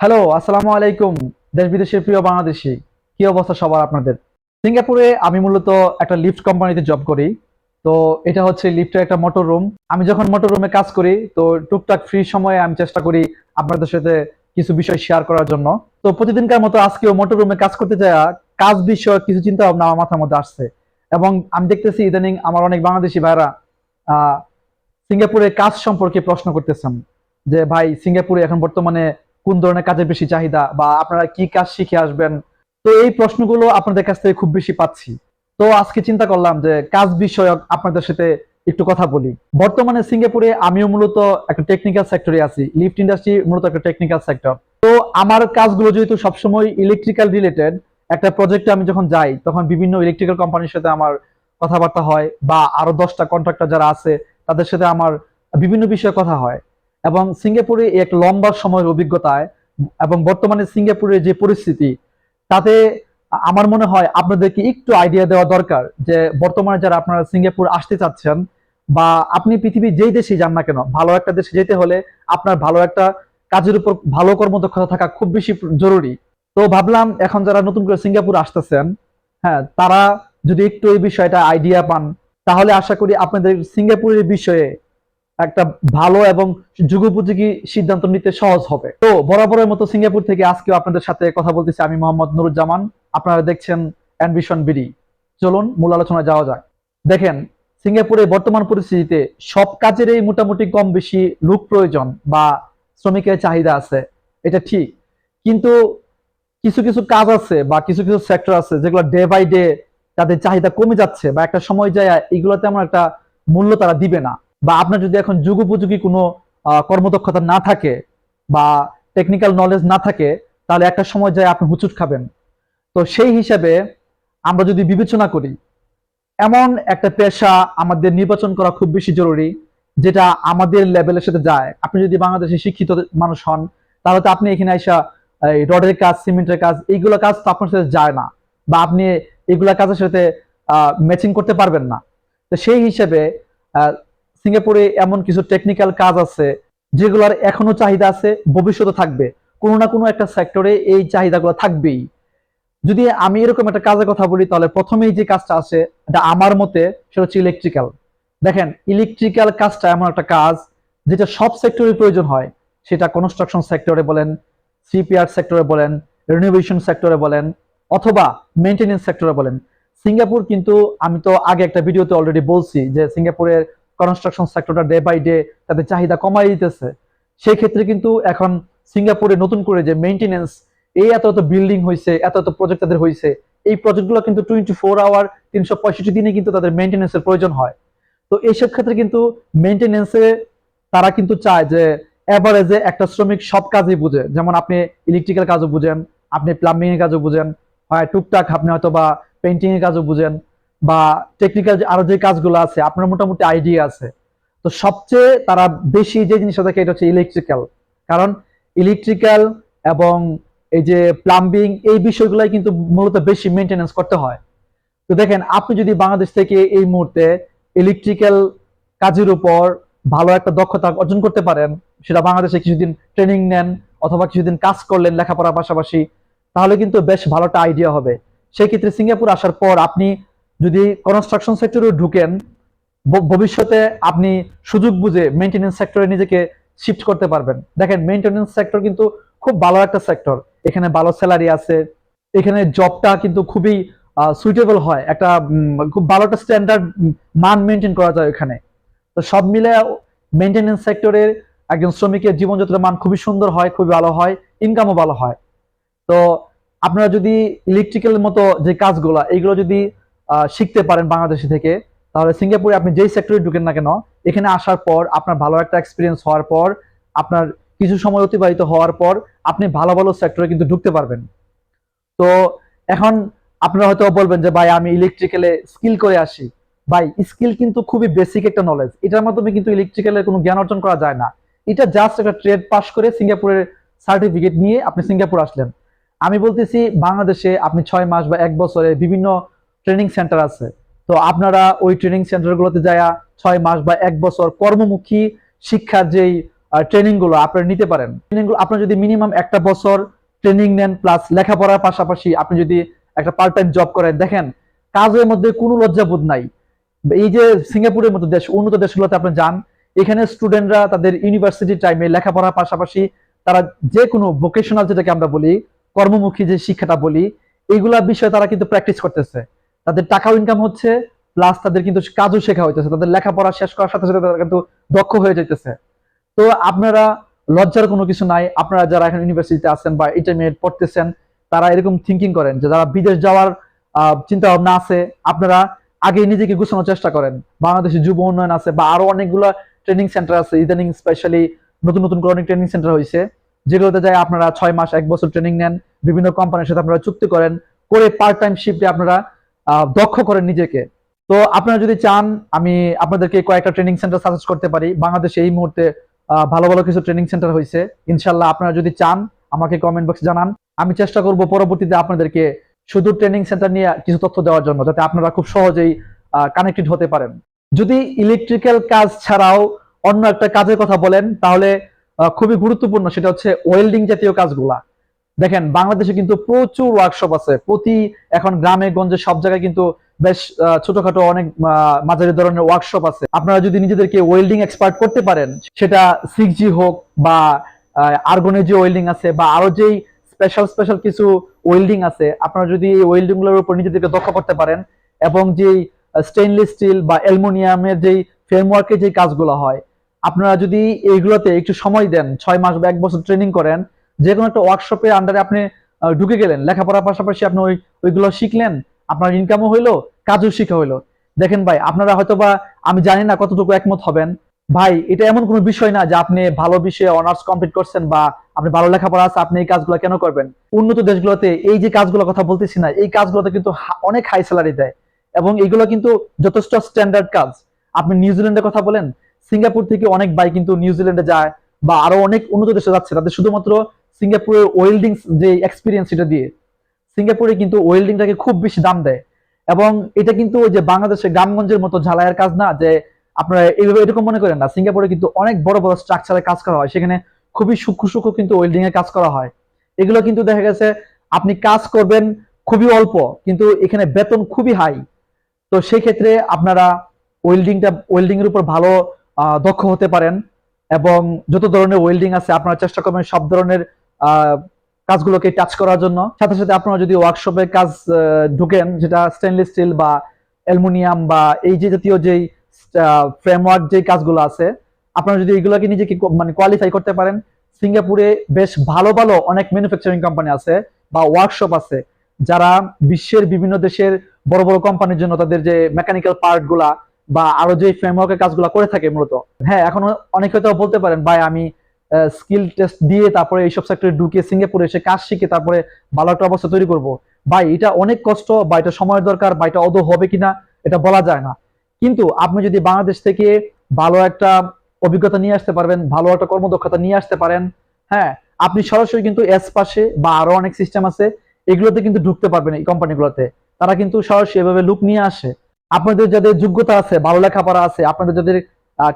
Hello আসসালামু আলাইকুম দেশ বিদেশের প্রিয় বাংলাদেশি। কি অবস্থা সবার আপনাদের? সিঙ্গাপুরে আমি মূলত একটা লিফট কোম্পানিতে জব করি। তো এটা হচ্ছে লিফটের একটা মোটর রুম আমি যখন মোটর রুমে কাজ করি তো টুকটাক ফ্রি সময়ে আমি চেষ্টা করি আপনাদের সাথে কিছু বিষয় শেয়ার করার জন্য। তো প্রতিদিনকার মতো আজকেও মোটর রুমে কাজ করতে যাওয়া কাজ বিষয়ক কিছু চিন্তা ভাবনা আমার মাথার মধ্যে আসছে। এবং আমি দেখতেছি ইদানিং আমার অনেক বাংলাদেশি ভাইরা আহ, সিঙ্গাপুরের কাজ সম্পর্কে প্রশ্ন করতেছেন। যে ভাই সিঙ্গাপুরে এখন বর্তমানে কোন ধরনের কাজের বেশি চাহিদা বা আপনারা কি কাজ শিখে আসবেন? তো এই প্রশ্নগুলো আপনাদের কাছ থেকে খুব বেশি পাচ্ছি। তো আজকে চিন্তা করলাম যে কাজ বিষয়ক আপনাদের সাথে একটু কথা বলি। বর্তমানে সিঙ্গাপুরে আমিও মূলত একটা টেকনিক্যাল সেক্টরে আছি। লিফট ইন্ডাস্ট্রি মূলত একটা টেকনিক্যাল সেক্টর তো আমার কাজগুলো যেহেতু সবসময় ইলেকট্রিক্যাল রিলেটেড একটা প্রজেক্টে আমি যখন যাই, তখন বিভিন্ন ইলেকট্রিক্যাল কোম্পানির সাথে আমার কথাবার্তা হয় বা আরও দশটা কন্ট্রাক্টর যারা আছে, তাদের সাথে আমার বিভিন্ন বিষয়ে কথা হয়। এবং সিঙ্গাপুরে এক লম্বা সময়ের অভিজ্ঞতায় এবং বর্তমানে সিঙ্গাপুরের যে পরিস্থিতি, তাতে আমার মনে হয় আপনাদেরকে একটু আইডিয়া দেওয়া দরকার যে বর্তমানে যারা আপনারা সিঙ্গাপুর আসতে চাচ্ছেন বা আপনি পৃথিবীর যেই দেশে যান না কেন, ভালো একটা দেশে যেতে হলে আপনার ভালো একটা কাজের উপর ভালো কর্মদক্ষতা থাকা খুব বেশি জরুরি। তো ভাবলাম এখন যারা নতুন করে সিঙ্গাপুর আসতেছেন হ্যাঁ তারা যদি একটু এই বিষয়টা আইডিয়া পান, তাহলে আশা করি আপনাদের সিঙ্গাপুরের বিষয়ে একটা ভালো এবং যুগোপযোগী সিদ্ধান্ত নিতে সহজ হবে। তো বরাবরের মতো সিঙ্গাপুর থেকে আজকেও আপনাদের সাথে কথা বলতেছি আমি মোহাম্মদ নুরুজ্জামান। আপনারা দেখছেন অ্যানভিশন বিডি। চলুন মূল আলোচনায় যাওয়া যাক। দেখেন, সিঙ্গাপুরে বর্তমান পরিস্থিতিতে সব কাজেরই মোটামুটি কম বেশি লোক প্রয়োজন বা শ্রমিকের চাহিদা আছে, এটা ঠিক। কিন্তু কিছু কিছু কাজ আছে বা কিছু কিছু সেক্টর আছে যেগুলো ডে বাই ডে তাদের চাহিদা কমে যাচ্ছে বা একটা সময় যায় এগুলো তেমন একটা মূল্য তারা দিবে না। বা আপনার যদি এখন যুগোপযোগী কোনো কর্মদক্ষতা না থাকে বা টেকনিক্যাল নলেজ না থাকে, তাহলে একটা সময় যায় আপনি হুচুট খাবেন। তো সেই হিসাবে আমরা যদি বিবেচনা করি, এমন একটা পেশা আমাদের নির্বাচন করা খুব বেশি জরুরি, যেটা আমাদের লেভেলের সাথে যায়। আপনি যদি বাংলাদেশে শিক্ষিত মানুষ হন, তাহলে তো আপনি এখানে আইসা এই রডের কাজ, সিমেন্টের কাজ, এইগুলো কাজ তো আপনার সাথে যায় না। বা আপনি এগুলা কাজের সাথে ম্যাচিং করতে পারবেন না। তো সেই হিসেবে সিঙ্গাপুরে এমন কিছু টেকনিক্যাল কাজ আছে, যেগুলোর এখনও চাহিদা আছে, ভবিষ্যতে থাকবে। কোনো না কোনো একটা সেক্টরে এই চাহিদাগুলো থাকবেই। যদি আমি এরকম একটা কাজের কথা বলি, তাহলে প্রথমেই যে কাজটা আছে, এটা আমার মতে সেটা হচ্ছে ইলেকট্রিক্যাল দেখেন ইলেকট্রিক্যাল কাজটা এমন একটা কাজ, যেটা সব সেক্টরে প্রয়োজন হয়। সেটা কনস্ট্রাকশন সেক্টরে বলেন সিপিআর সেক্টরে বলেন রিনোভেশন সেক্টরে বলেন, অথবা মেনটেনেন্স সেক্টরে বলেন। সিঙ্গাপুর কিন্তু, আমি তো আগে একটা ভিডিওতে অলরেডি বলছি যে সিঙ্গাপুরের কনস্ট্রাকশন সেক্টরটা ডে বাই ডে তাদের চাহিদা কমাই দিতেছে। সেই ক্ষেত্রে কিন্তু এখন সিঙ্গাপুরে নতুন করে যে মেনটেনেন্স এই এত এত বিল্ডিং হয়েছে এত এত প্রজেক্ট তাদের হয়েছে এই প্রজেক্টগুলো কিন্তু টোয়েন্টি ফোর আওয়ার তিনশো পঁয়ষট্টি দিনে কিন্তু তাদের মেনটেনেন্সের প্রয়োজন হয়। তো এইসব ক্ষেত্রে কিন্তু মেনটেনেন্সে তারা কিন্তু চায় যে এভারেজে একটা শ্রমিক সব কাজই বুঝে। যেমন আপনি ইলেকট্রিক্যাল কাজও বুঝেন, আপনি প্লাম্বিং এর কাজও বুঝেন, হয় টুকটাক আপনি হয়তো বা পেন্টিং এর কাজও বুঝেন। বা টেকনিক্যাল আরও যে কাজগুলো আছে, আপনার মোটামুটি আইডিয়া আছে। তো সবচেয়ে তারা বেশি যে জিনিসটা দেখে এটা হচ্ছে ইলেকট্রিক্যাল কারণ ইলেকট্রিক্যাল এবং এই যে প্লাম্বিং এই বিষয়গুলাই কিন্তু মূলত বেশি মেনটেনেন্স করতে হয়। তো দেখেন, আপনি যদি বাংলাদেশ থেকে এই মুহূর্তে ইলেকট্রিক্যাল কাজের উপর ভালো একটা দক্ষতা অর্জন করতে পারেন, সেটা বাংলাদেশে কিছুদিন ট্রেনিং নেন অথবা কিছুদিন কাজ করলেন লেখাপড়ার পাশাপাশি, তাহলে কিন্তু বেশ ভালো একটা আইডিয়া হবে। সেই ক্ষেত্রে সিঙ্গাপুর আসার পর আপনি যদি কনস্ট্রাকশন সেক্টরে ঢুকেন ভবিষ্যতে আপনি সুযোগ বুঝে মেনটেনেন্স সেক্টরে নিজেকে শিফট করতে পারবেন। দেখেন মেনটেনেন্স সেক্টর কিন্তু খুব ভালো একটা সেক্টর এখানে ভালো স্যালারি আছে, এখানে জবটা কিন্তু খুবই সুইটেবল হয়। একটা খুব ভালো একটা স্ট্যান্ডার্ড মান মেনটেন করা যায় এখানে তো সব মিলে মেনটেনেন্স সেক্টরের একজন শ্রমিকের জীবনযাত্রার মান খুবই সুন্দর হয়, খুবই ভালো হয় ইনকামও ভালো হয়। তো আপনারা যদি ইলেকট্রিক্যাল মতো যে কাজগুলো, এইগুলো যদি শিখতে পারেন বাংলাদেশে থেকে। তাহলে সিঙ্গাপুরে আপনি যেই সেক্টরে ঢুকেন না কেন, এখানে আসার পর আপনার ভালো একটা এক্সপিরিয়েন্স হওয়ার পর, আপনার কিছু সময় অতিবাহিত হওয়ার পর আপনি ভালো ভালো সেক্টরে কিন্তু ঢুকতে পারবেন। তো এখন আপনারা হয়তো বলবেন যে, ভাই, আমি ইলেকট্রিক্যালে স্কিল করে আসি। ভাই স্কিল কিন্তু খুবই বেসিক একটা নলেজ এটার মাধ্যমে কিন্তু ইলেকট্রিক্যালের কোনো জ্ঞান অর্জন করা যায় না। এটা জাস্ট একটা ট্রেড পাস করে সিঙ্গাপুরের সার্টিফিকেট নিয়ে আপনি সিঙ্গাপুর আসলেন। আমি বলতেছি, বাংলাদেশে আপনি ছয় মাস বা এক বছরে বিভিন্ন ট্রেনিং সেন্টার আছে। তো আপনারা ওই ট্রেনিং সেন্টারগুলোতে যায় ছয় মাস বা এক বছর কর্মমুখী শিক্ষার যেই ট্রেনিংগুলো আপনারা নিতে পারেন। ট্রেনিংগুলো আপনার যদি মিনিমাম একটা বছর ট্রেনিং নেন প্লাস লেখাপড়ার পাশাপাশি আপনি যদি একটা পার্ট টাইম জব করেন, দেখেন কাজের মধ্যে কোনো লজ্জাবোধ নাই। এই যে সিঙ্গাপুরের মতো দেশ, উন্নত দেশগুলোতে আপনি যান, এখানে স্টুডেন্টরা তাদের ইউনিভার্সিটি টাইমে লেখাপড়ার পাশাপাশি তারা যে কোনো ভোকেশনাল যেটাকে আমরা বলি, কর্মমুখী যে শিক্ষাটা বলি এইগুলা বিষয়ে তারা কিন্তু প্র্যাকটিস করতেছে। তাদের টাকাও ইনকাম হচ্ছে প্লাস তাদের কিন্তু কাজও শেখা হইতেছে। তাদের লেখাপড়া শেষ করার সাথে সাথে তারা কিন্তু দক্ষ হয়ে যাইতেছে। তো আপনারা লজ্জার কোনো কিছু নাই। আপনারা যারা এখন ইউনিভার্সিটিতে আছেন বা ইন্টারমিডিয়েট পড়তেছেন, তারা এরকম থিঙ্কিং করেন যে যারা বিদেশ যাওয়ার চিন্তা ভাবনা আছে, আপনারা আগে নিজেকে গুছানোর চেষ্টা করেন। বাংলাদেশে যুব উন্নয়ন আছে বা আরও অনেকগুলো ট্রেনিং সেন্টার আছে, ইদানিং স্পেশালি নতুন নতুন করে অনেক ট্রেনিং সেন্টার হয়েছে যেগুলোতে যায় আপনারা ছয় মাস, এক বছর ট্রেনিং নেন। বিভিন্ন কোম্পানির সাথে আপনারা চুক্তি করেন। করে পার্ট টাইম শিফটে আপনারা দক্ষ করেন নিজেকে। তো আপনারা যদি চান, আমি আপনাদেরকে কয়েকটা ট্রেনিং সেন্টার সাজেস্ট করতে পারি। বাংলাদেশে এই মুহূর্তে ভালো ভালো কিছু ট্রেনিং সেন্টার হয়েছে। ইনশাল্লাহ আপনারা যদি চান, আমাকে কমেন্ট বক্সে জানান। আমি চেষ্টা করব পরবর্তীতে আপনাদেরকে শুধু ট্রেনিং সেন্টার নিয়ে কিছু তথ্য দেওয়ার জন্য, যাতে আপনারা খুব সহজেই কানেক্টেড হতে পারেন। যদি ইলেকট্রিক্যাল কাজ ছাড়াও অন্য একটা কাজের কথা বলেন, তাহলে খুবই গুরুত্বপূর্ণ সেটা হচ্ছে ওয়েল্ডিং জাতীয় কাজগুলা। দেখেন, বাংলাদেশে কিন্তু প্রচুর ওয়ার্কশপ আছে। প্রতি এখন গ্রামে, গঞ্জে সব জায়গায় কিন্তু বেশ ছোটখাটো অনেক মাঝারি ধরনের ওয়ার্কশপ আছে। আপনারা যদি নিজেদেরকে ওয়েল্ডিং এক্সপার্ট করতে পারেন, সেটা সিক্স জি হোক বা আর্গনের যে ওয়েল্ডিং আছে বা আরও যেই স্পেশাল স্পেশাল কিছু ওয়েল্ডিং আছে, আপনারা যদি এই ওয়েল্ডিংগুলোর উপর নিজেদেরকে দক্ষ করতে পারেন এবং যেই স্টেনলেস স্টিল বা অ্যালুমিনিয়ামের যেই ফ্রেমওয়ার্কের যে কাজগুলো হয়, আপনারা যদি এইগুলোতে একটু সময় দেন, ছয় মাস বা এক বছর ট্রেনিং করেন যে কোনো একটা ওয়ার্কশপের আন্ডারে আপনি ঢুকে গেলেন। লেখাপড়ার পাশাপাশি আপনি ওই, ওইগুলো শিখলেন, আপনার ইনকামও হইল কাজও শিখা হইল। দেখেন ভাই, আপনারা হয়তো বা আমি জানি না কতটুকু একমত হবেন। ভাই, এটা এমন কোনো বিষয় না যে আপনি ভালো বিষয়ে অনার্স কমপ্লিট করছেন বা আপনি ভালো লেখাপড়া আছে, আপনি এই কাজগুলো কেন করবেন? উন্নত দেশগুলোতে এই যে কাজগুলোর কথা বলতেছি না, এই কাজগুলোতে কিন্তু অনেক হাই স্যালারি দেয়। এবং এগুলো কিন্তু যথেষ্ট স্ট্যান্ডার্ড কাজ। আপনি নিউজিল্যান্ডের কথা বলেন সিঙ্গাপুর থেকে অনেক ভাই কিন্তু নিউজিল্যান্ডে যায় বা আরও অনেক উন্নত দেশে যাচ্ছে। তাদের শুধুমাত্র সিঙ্গাপুরের ওয়েল্ডিং যে এক্সপিরিয়েন্স সেটা দিয়ে, সিঙ্গাপুরে কিন্তু ওয়েল্ডিংটাকে খুব বেশি দাম দেয়। এবং এটা কিন্তু যে বাংলাদেশের গ্রামগঞ্জের মতো ঝালাইয়ের কাজ না, যে আপনারা এইভাবে এরকম মনে করেন না। সিঙ্গাপুরে কিন্তু অনেক বড় বড় স্ট্রাকচারে কাজ করা হয়, সেখানে খুবই সূক্ষ্ম সূক্ষ্ম কিন্তু ওয়েল্ডিং এর কাজ করা হয়। এগুলো কিন্তু দেখা গেছে, আপনি কাজ করবেন খুবই অল্প, কিন্তু এখানে বেতন খুবই হাই তো সেই ক্ষেত্রে আপনারা ওয়েল্ডিংটা ওয়েল্ডিং এর উপর ভালো দক্ষ হতে পারেন। এবং যত ধরনের ওয়েল্ডিং আছে, আপনারা চেষ্টা করবেন সব ধরনের কাজগুলোকে টাচ করার জন্য। সাথে সাথে আপনারা যদি ওয়ার্কশপে কাজ ঢুকেন, যেটা স্টেনলেস স্টিল বা অ্যালুমিনিয়াম বা এই যে জাতীয় যেই ফ্রেমওয়ার্ক যে কাজগুলো আছে, আপনারা যদি এগুলোকে নিজেকে মানে কোয়ালিফাই করতে পারেন। সিঙ্গাপুরে বেশ ভালো ভালো অনেক ম্যানুফ্যাকচারিং কোম্পানি আছে বা ওয়ার্কশপ আছে, যারা বিশ্বের বিভিন্ন দেশের বড় বড় কোম্পানির জন্য তাদের যে মেকানিক্যাল পার্টগুলা বা আরও যে ফ্রেমওয়ার্কের কাজগুলো করে থাকে মূলত। হ্যাঁ এখন অনেকে হয়তো বলতে পারেন, ভাই, আমি স্কিল টেস্ট দিয়ে তারপরে এইসব সেক্টরে ঢুকে সিঙ্গাপুরে এসে কাজ শিখে তারপরে ভালো একটা অবস্থা তৈরি করব। ভাই, এটা অনেক কষ্ট, বা এটা সময়ের দরকার, বা এটা অদৌ হবে কিনা, এটা বলা যায় না। কিন্তু আপনি যদি বাংলাদেশ থেকে ভালো একটা অভিজ্ঞতা নিয়ে আসতে পারবেন, ভালো একটা কর্মদক্ষতা নিয়ে আসতে পারেন হ্যাঁ আপনি সরাসরি কিন্তু এস পাশে বা আরও অনেক সিস্টেম আছে, এগুলোতে কিন্তু ঢুকতে পারবেন এই কোম্পানিগুলোতে তারা কিন্তু সরাসরি এভাবে লুক নিয়ে আসে। আপনাদের যাদের যোগ্যতা আছে, ভালো লেখাপড়া আছে, আপনাদের যাদের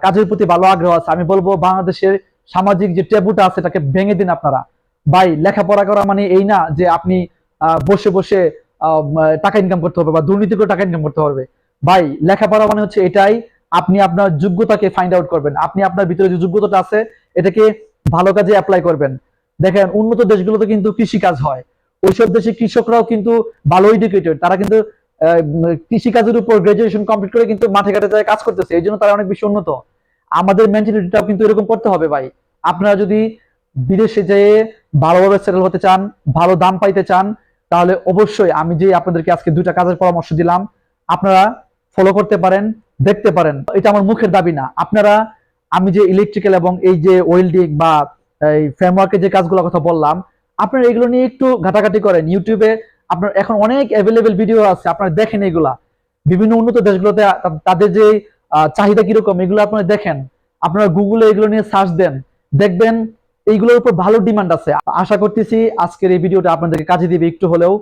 কাজের প্রতি ভালো আগ্রহ আছে, আমি বলব বাংলাদেশের সামাজিক যে টেবুটা আছে এটাকে ভেঙে দিন আপনারা। ভাই, লেখাপড়া করা মানে এই না যে আপনি বসে বসে টাকা ইনকাম করতে হবে বা দুর্নীতি করে টাকা ইনকাম করতে হবে। ভাই, লেখাপড়া মানে হচ্ছে এটাই, আপনি আপনার যোগ্যতাকে ফাইন্ড আউট করবেন। আপনি আপনার ভিতরে যে যোগ্যতাটা আছে, এটাকে ভালো কাজে অ্যাপ্লাই করবেন। দেখেন, উন্নত দেশগুলোতে কিন্তু কৃষি কাজ হয়। ওইসব দেশে কৃষকরাও কিন্তু ভালো এডুকেটেড তারা কিন্তু কৃষি কাজের উপর গ্রাজুয়েশন কমপ্লিট করে কিন্তু মাঠে ঘাটে যায় কাজ করতেছে। এই জন্য তারা অনেক বেশি উন্নত। আমাদের মেন্টালিটিটাও কিন্তু এরকম করতে হবে ভাই। আপনারা যদি বিদেশে যেয়ে ভালোভাবে সেটেল হতে চান, ভালো দাম পাইতে চান, তাহলে অবশ্যই আমি যে আপনাদেরকে আজকে দুইটা কাজের পরামর্শ দিলাম, আপনারা ফলো করতে পারেন, দেখতে পারেন। এটা আমার মুখের দাবি না। আপনারা, আমি যে ইলেকট্রিক্যাল এবং এই যে ওয়েল্ডিং বা এই ফ্রেমওয়ার্কের যে কাজগুলোর কথা বললাম, আপনারা এগুলো নিয়ে একটু ঘাটাঘাটি করেন। ইউটিউবে আপনার এখন অনেক অ্যাভেলেবেল ভিডিও আছে, আপনারা দেখেন এগুলা। বিভিন্ন উন্নত দেশগুলোতে তাদের যে চাহিদা কীরকম? এগুলো আপনারা দেখেন। আপনারা গুগলে এগুলো নিয়ে সার্চ দেন। দেখবেন এইগুলোর উপর ভালো ডিমান্ড আছে। আশা করতেছি আজকের এই ভিডিওটা আপনাদেরকে কাজে দিবে একটু হলেও।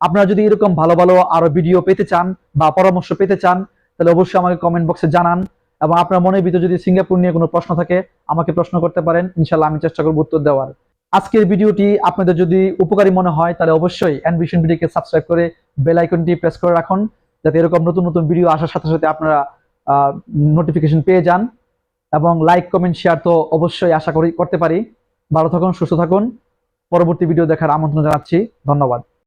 আপনারা যদি এরকম ভালো ভালো আরও ভিডিও পেতে চান বা পরামর্শ পেতে চান, তাহলে অবশ্যই আমাকে কমেন্ট বক্সে জানান এবং আপনার মনের ভিতরে যদি সিঙ্গাপুর নিয়ে কোনো প্রশ্ন থাকে, আমাকে প্রশ্ন করতে পারেন। ইনশাল্লাহ আমি চেষ্টা করব উত্তর দেওয়ার। আজকের ভিডিওটি আপনাদের যদি উপকারী মনে হয়, তাহলে অবশ্যই অ্যানভিশন ভিডিওকে সাবস্ক্রাইব করে বেল আইকনটি প্রেস করে রাখুন। যাতে এরকম নতুন নতুন ভিডিও আসার সাথে সাথে আপনারা নোটিফিকেশন পেয়ে যান এবং লাইক কমেন্ট শেয়ার তো অবশ্যই আশা করি করতে পারি। ভালো থাকুন, সুস্থ থাকুন। পরবর্তী ভিডিও দেখার আমন্ত্রণ জানাচ্ছি। ধন্যবাদ।